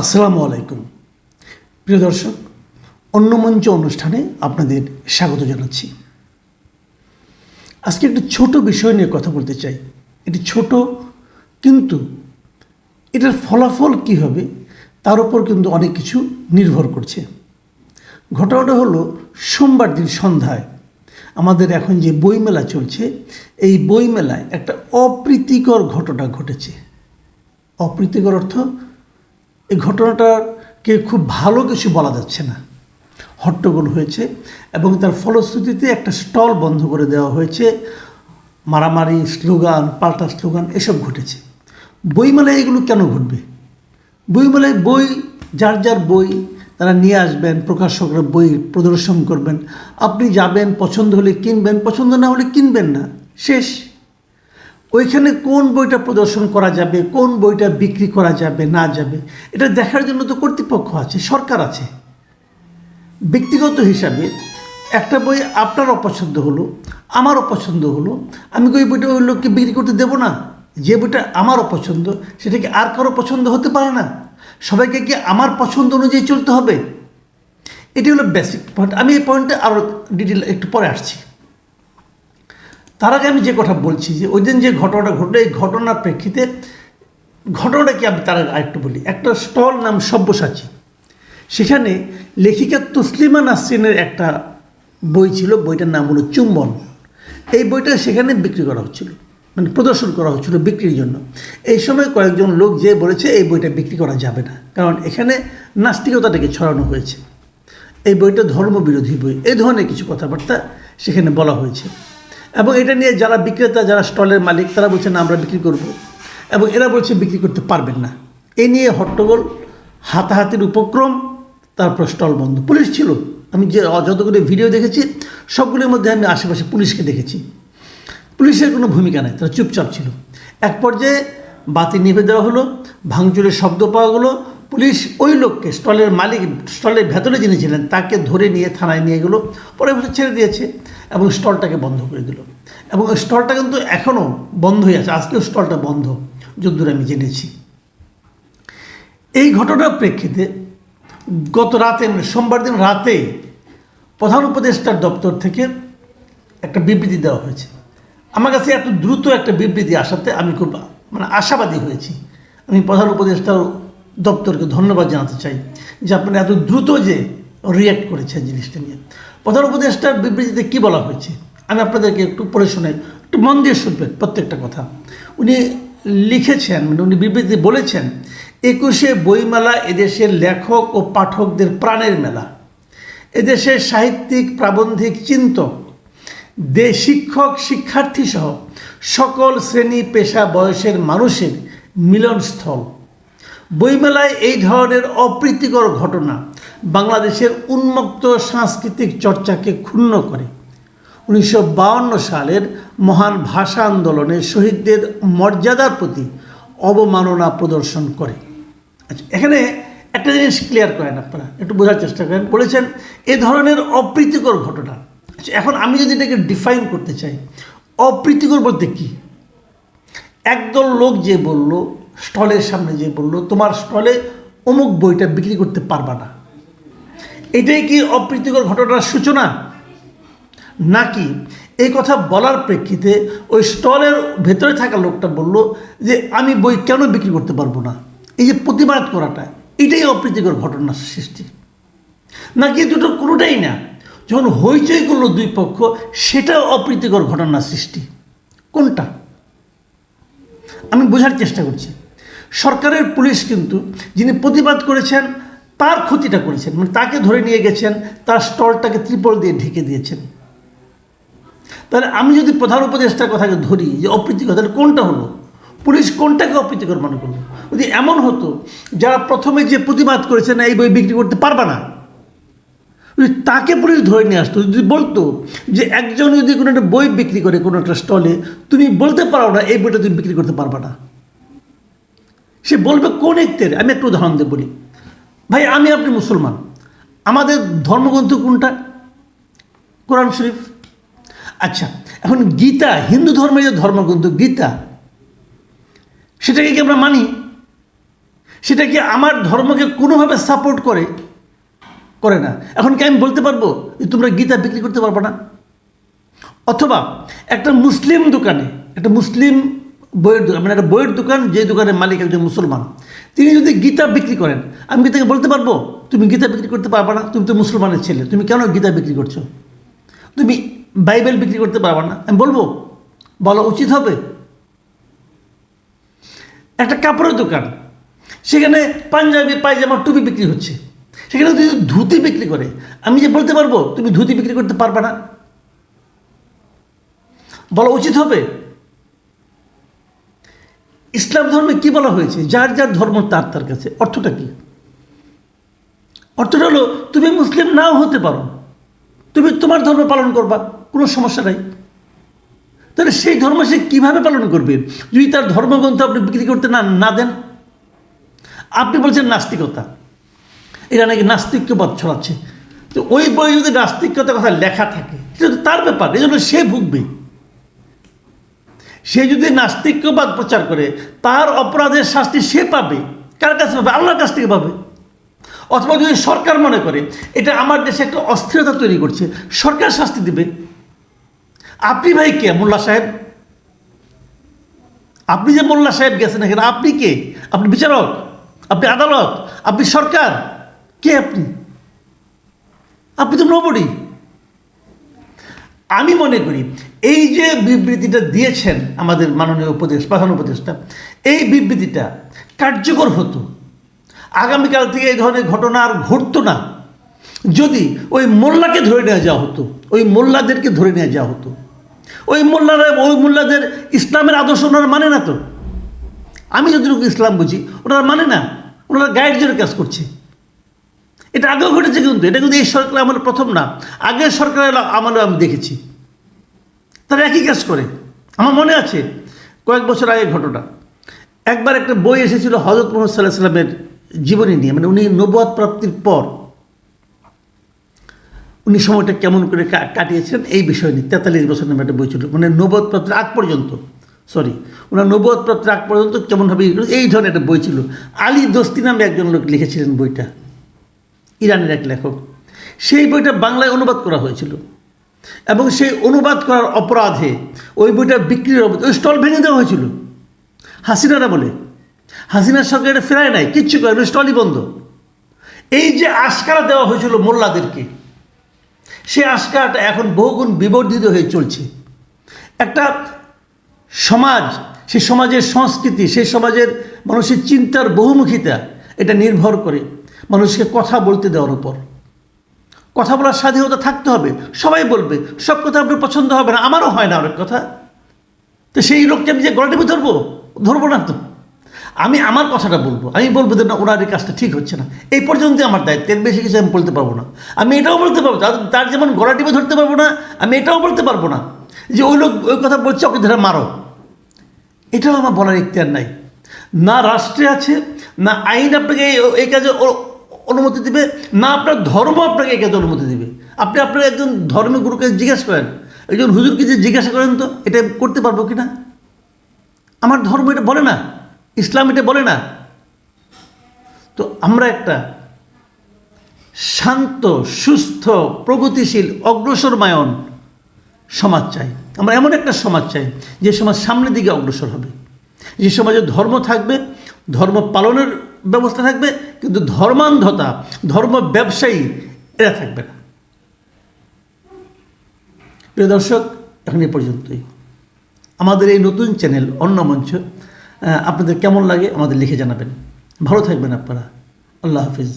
আসসালামু আলাইকুম। প্রিয় দর্শক, অন্য মঞ্চ অনুষ্ঠানে আপনাদের স্বাগত জানাচ্ছি। আজকে একটি ছোট বিষয় নিয়ে কথা বলতে চাই। এটি ছোট, কিন্তু এটার ফলাফল কী হবে তার উপর কিন্তু অনেক কিছু নির্ভর করছে। ঘটনাটা হলো সোমবার দিন সন্ধ্যায়। আমাদের এখন যে বইমেলা চলছে, এই বইমেলায় একটা অপ্রীতিকর ঘটনা ঘটেছে। অপ্রীতিকর অর্থ এই ঘটনাটাকে খুব ভালো কিছু বলা যাচ্ছে না। হট্টগোল হয়েছে এবং তার ফলশ্রুতিতে একটা স্টল বন্ধ করে দেওয়া হয়েছে। মারামারি স্লোগান, পাল্টা স্লোগান, এসব ঘটেছে। বইমেলায় এগুলো কেন ঘটবে? বইমেলায় বই, যার যার বই, তারা নিয়ে আসবেন, প্রকাশকরা বই প্রদর্শন করবেন। আপনি যাবেন, পছন্দ হলে কিনবেন, পছন্দ না হলে কিনবেন না। শেষ। ওইখানে কোন বইটা প্রদর্শন করা যাবে, কোন বইটা বিক্রি করা যাবে, না যাবে, এটা দেখার জন্য তো কর্তৃপক্ষ আছে, সরকার আছে। ব্যক্তিগত হিসাবে একটা বই আপনার অপছন্দ হলো আমার অপছন্দ হলো, আমি ওই বইটা ওই লোককে বিক্রি করতে দেবো না? যে বইটা আমার অপছন্দ সেটা কি আর কারও পছন্দ হতে পারে না? সবাইকে কি আমার পছন্দ অনুযায়ী চলতে হবে? এটি হলো বেসিক পয়েন্ট আমি এই পয়েন্টে আরও ডিটেল একটু পরে আসছি। তার আগে আমি যে কথা বলছি যে ওই দিন যে ঘটনাটা ঘটলো, এই ঘটনার প্রেক্ষিতে ঘটনাটা কি আমি তার আগে আরেকটু বলি। একটা স্টল নাম সব্যসাচী। সেখানে লেখিকা তসলিমা নাসরিনের একটা বই ছিল, বইটার নাম হলো চুম্বন। এই বইটা সেখানে বিক্রি করা হচ্ছিল মানে প্রদর্শন করা হচ্ছিল বিক্রির জন্য। এই সময় কয়েকজন লোক যে বলেছে, এই বইটা বিক্রি করা যাবে না, কারণ এখানে নাস্তিকতাটাকে ছড়ানো হয়েছে। এই বইটা ধর্মবিরোধী বই এই ধরনের কিছু কথাবার্তা সেখানে বলা হয়েছে। এবং এটা নিয়ে যারা বিক্রেতা, যারা স্টলের মালিক, তারা বলছে, না, আমরা বিক্রি করব। এবং এরা বলছে, বিক্রি করতে পারবেন না। এ নিয়ে হট্টগোল, হাতাহাতির উপক্রম, তারপর স্টল বন্ধ। পুলিশ ছিল। আমি যে, যতগুলো ভিডিও দেখেছি, সবগুলোর মধ্যে আমি আশেপাশে পুলিশকে দেখেছি। পুলিশের কোনো ভূমিকা নাই, তারা চুপচাপ ছিল। এক পর্যায়ে বাতি নিভে দেওয়া হলো, ভাঙচুরের শব্দ পাওয়া গেলো পুলিশ ওই লোককে স্টলের মালিক, স্টলের ভেতরে যিনি ছিলেন, তাকে ধরে নিয়ে থানায় নিয়ে গেলো, পরে ছেড়ে দিয়েছে এবং স্টলটাকে বন্ধ করে দিল। এবং স্টলটা কিন্তু এখনও বন্ধ হয়ে আছে, আজকেও স্টলটা বন্ধ, যদ্দূর আমি জেনেছি। এই ঘটনার প্রেক্ষিতে গত রাতে মানে সোমবার দিন রাতে প্রধান উপদেষ্টার দপ্তর থেকে একটা বিবৃতি দেওয়া হয়েছে। আমার কাছে এত দ্রুত একটা বিবৃতি আসাতে আমি খুব মানে আশাবাদী হয়েছি। আমি প্রধান উপদেষ্টার দপ্তরকে ধন্যবাদ জানাতে চাই যে আপনারা এত দ্রুত যে রিয়্যাক্ট করেছেন জিনিসটা নিয়ে। প্রধান উপদেষ্টার বিবৃতিতে কী বলা হয়েছে? আমি আপনাদেরকে একটু পড়ে শোনাই একটু মন দিয়ে শুনবেন প্রত্যেকটা কথা। উনি লিখেছেন মানে উনি বিবৃতি বলেছেন, একুশে বইমেলা এদেশের লেখক ও পাঠকদের প্রাণের মেলা। এদেশের সাহিত্যিক, প্রাবন্ধিক, চিন্তক, দে শিক্ষক শিক্ষার্থী সহ সকল শ্রেণি, পেশা, বয়সের মানুষের মিলনস্থল। বইমেলায় এই ধরনের অপ্রীতিকর ঘটনা বাংলাদেশের উন্মুক্ত সাংস্কৃতিক চর্চাকে ক্ষুণ্ণ করে। উনিশশো সালের মহান ভাষা আন্দোলনে শহীদদের মর্যাদার প্রতি অবমাননা প্রদর্শন করে। আচ্ছা এখানে একটা জিনিস ক্লিয়ার করেন আপনারা, একটু বোঝার চেষ্টা করেন। বলেছেন, এ ধরনের অপ্রীতিকর ঘটনা। আচ্ছা এখন আমি যদি এটাকে ডিফাইন করতে চাই, অপ্রীতিকর বলতে কি? একদল লোক যে বলল স্টলের সামনে যে বলল, তোমার স্টলে অমুক বইটা বিক্রি করতে পারবা না। এটাই কি অপ্রীতিকর ঘটনার সূচনা? নাকি এই কথা বলার প্রেক্ষিতে ওই স্টলের ভেতরে থাকা লোকটা বলল যে, আমি বই কেন বিক্রি করতে পারব না? এই যে প্রতিবাদ করাটা, এটাই অপ্রীতিকর ঘটনার সৃষ্টি। নাকি দুটো কোনোটাই না? যখন হইচই করল দুই পক্ষ, সেটাও অপ্রীতিকর ঘটনার সৃষ্টি। কোনটা? আমি বোঝার চেষ্টা করছি। সরকারের পুলিশ কিন্তু যিনি প্রতিবাদ করেছেন, তার ক্ষতিটা করেছেন। মানে তাকে ধরে নিয়ে গেছেন, তার স্টলটাকে ত্রিপল দিয়ে ঢেকে দিয়েছেন। তাহলে আমি যদি প্রধান উপদেষ্টার কথাকে ধরি, যে অপ্রীতিকর, তাহলে কোনটা হলো? পুলিশ কোনটাকে অপ্রীতিকর মনে করল? যদি এমন হতো, যারা প্রথমে যে প্রতিবাদ করেছে না, এই বই বিক্রি করতে পারবে না। যদি তাকে পুলিশ ধরে নিয়ে আসতো, যদি বলতো যে একজন যদি কোনো একটা বই বিক্রি করে কোনো একটা স্টলে, তুমি বলতে পারো না, এই বইটা তুমি বিক্রি করতে পারবে না। সে বলবে কোন একটের আমি একটু উদাহরণ দিয়ে বলি। ভাই, আমি আপনি মুসলমান। আমাদের ধর্মগ্রন্থ কোনটা? কোরআন শরীফ। আচ্ছা এখন গীতা, হিন্দু ধর্মের যে ধর্মগ্রন্থ, গীতা, সেটাকে কি আমরা মানি? সেটা কি আমার ধর্মকে কোনোভাবে সাপোর্ট করে? করে না। এখন কি আমি বলতে পারব যে তোমরা গীতা বিক্রি করতে পারব না? অথবা একটা মুসলিম দোকানে, একটা মুসলিম বইয়ের দোকান মানে একটা বইয়ের দোকান, যে দোকানের মালিক একজন মুসলমান। তিনি যদি গীতা বিক্রি করেন, আমি কি তাকে বলতে পারব? তুমি গীতা বিক্রি করতে পারবে না, তুমি তো মুসলমানের ছেলে, তুমি কেন গীতা বিক্রি করছ? তুমি বাইবেল বিক্রি করতে পারবে না। আমি বলব, বলা উচিত হবে। একটা কাপড়ের দোকান, সেখানে পাঞ্জাবি, পায়জামা, টুপি বিক্রি হচ্ছে। সেখানে যদি ধুতি বিক্রি করে, আমি যে বলতে পারব, তুমি ধুতি বিক্রি করতে পারবে না? বলা উচিত হবে। ইসলাম ধর্মে কি বলা হয়েছে? যার যার ধর্ম তার তার কাছে। অর্থটা কি? অর্থটা হলো, তুমি মুসলিম নাও হতে পারো। তুমি তোমার ধর্ম পালন করবা, কোনো সমস্যা নাই। তাহলে সেই ধর্ম সে কীভাবে পালন করবে? যদি তার ধর্মগ্রন্থ আপনি বিক্রি করতে না না দেন? আপনি বলছেন নাস্তিকতা। এরা নাকি নাস্তিক্যবাদ ছড়াচ্ছে। তো ওই বই যদি নাস্তিকতার কথা লেখা থাকে সেটা তার ব্যাপার এই জন্য সে ভুগবে। সে যদি নাস্তিক্যবাদ প্রচার করে, তার অপরাধের শাস্তি সে পাবে। কার কাছে পাবে? আল্লাহর কাছ থেকে পাবে। অথবা যদি সরকার মনে করে, এটা আমার দেশে একটা অস্থিরতা তৈরি করছে, সরকার শাস্তি দিবে। আপনি ভাই কে? মোল্লা সাহেব? আপনি যে মোল্লা সাহেব গেছেন এখানে, আপনি কে? আপনি বিচারক? আপনি আদালত? আপনি সরকার? কে আপনি? আপনি তো নবডি আমি মনে করি, এই যে বিবৃতিটা দিয়েছেন আমাদের মাননীয় উপদেশ, প্রধান উপদেষ্টা, এই বিবৃতিটা কার্যকর হতো। আগামীকাল থেকে এই ধরনের ঘটনা আর ঘটতো না। যদি ওই মোল্লাকে ধরে নেওয়া যাওয়া হতো, ওই মোল্লাদেরকে ধরে নেওয়া যাওয়া হতো। ওই মোল্লারা, ওই মোল্লাদের ইসলামের আদর্শ ওনারা মানে না তো। আমি যতটুকু ইসলাম বুঝি, ওনারা মানে না। ওনারা গাইড জোরে কাজ করছে। এটা আগেও ঘটেছে কিন্তু, এটা কিন্তু এই সরকার আমলে প্রথম না। আগের সরকারের আমলে আমি দেখেছি। তারা একই কাজ করে। আমার মনে আছে, কয়েক বছর আগে ঘটনা। একবার একটা বই এসেছিল হজরত মোহাম্মদ সাল্লাহ সাল্লামের জীবনী নিয়ে মানে উনি নবুয়াদ প্রাপ্তির পর উনি সময়টা কেমন করে কাটিয়েছেন এই বিষয় নিয়ে। তেতাল্লিশ বছর নামে একটা বই ছিল মানে নবদ প্রাপ্তির আগ পর্যন্ত, সরি ওনার নবদ প্রাপ্তির আগ পর্যন্ত কেমনভাবে এই ধরনের একটা বই ছিল। আলী দোস্তি নামে একজন লোক লিখেছিলেন বইটা। ইরানের এক লেখক। সেই বইটা বাংলায় অনুবাদ করা হয়েছিল। এবং সেই অনুবাদ করার অপরাধে ওই বইটা বিক্রির ওই স্টল ভেঙে দেওয়া হয়েছিল। হাসিনারা বলে, হাসিনার সঙ্গে এটা ফেরায় নাই, কিচ্ছু করে স্টলই বন্ধ। এই যে আশকারা দেওয়া হয়েছিল মোল্লাদেরকে, সে আশকারাটা এখন বহুগুণ বিবর্ধিত হয়ে চলছে। একটা সমাজ, সে সমাজের সংস্কৃতি সেই সমাজের মানুষের চিন্তার বহুমুখিতা, এটা নির্ভর করে। মানুষকে কথা বলতে দেওয়ার উপর। কথা বলার স্বাধীনতা থাকতে হবে। সবাই বলবে, সব কথা আপনার পছন্দ হবে না, আমারও হয় না অনেক কথা। তো সেই লোককে আমি যে গলা টিপে ধরবো? ধরবো না তো। আমি আমার কথাটা বলব। আমি বলব যে না, ওনার এই কাজটা ঠিক হচ্ছে না। এই পর্যন্ত আমার দায়িত্ব। এর বেশি কিছু আমি বলতে পারব না। আমি এটাও বলতে পারব। তার- যেমন গলা টিপে ধরতে পারব না, আমি এটাও বলতে পারব না যে ওই লোক, ওই কথা বলছে, ওকে ধরে মারো। এটাও আমার বলার ইখতিয়ার নাই। না রাষ্ট্রে আছে, না আইন আপনাকে এই- কাজে অনুমতি দিবে? না, আপনার ধর্ম আপনাকে এই কাজে অনুমতি দিবে। আপনি আপনার একজন ধর্মের গুরুকে জিজ্ঞেস করেন, একজন হুজুরকে যে জিজ্ঞাসা করেন তো, এটা করতে পারব কি না? আমার ধর্ম এটা বলে না, ইসলাম এটা বলে না। তো আমরা একটা শান্ত, সুস্থ, প্রগতিশীল, অগ্রসরমায়ন সমাজ চাই। আমরা এমন একটা সমাজ চাই যে সমাজ সামনের দিকে অগ্রসর হবে। যে সমাজে ধর্ম থাকবে, ধর্ম পালনের ব্যবস্থা থাকবে, কিন্তু ধর্মান্ধতা, ধর্ম ব্যবসায়ী, এরা থাকবে না। প্রিয় দর্শক, এখন এ পর্যন্তই। আমাদের এই নতুন চ্যানেল অন্য মঞ্চ আপনাদের কেমন লাগে আমাদের লিখে জানাবেন। ভালো থাকবেন আপনারা। আল্লাহ হাফিজ।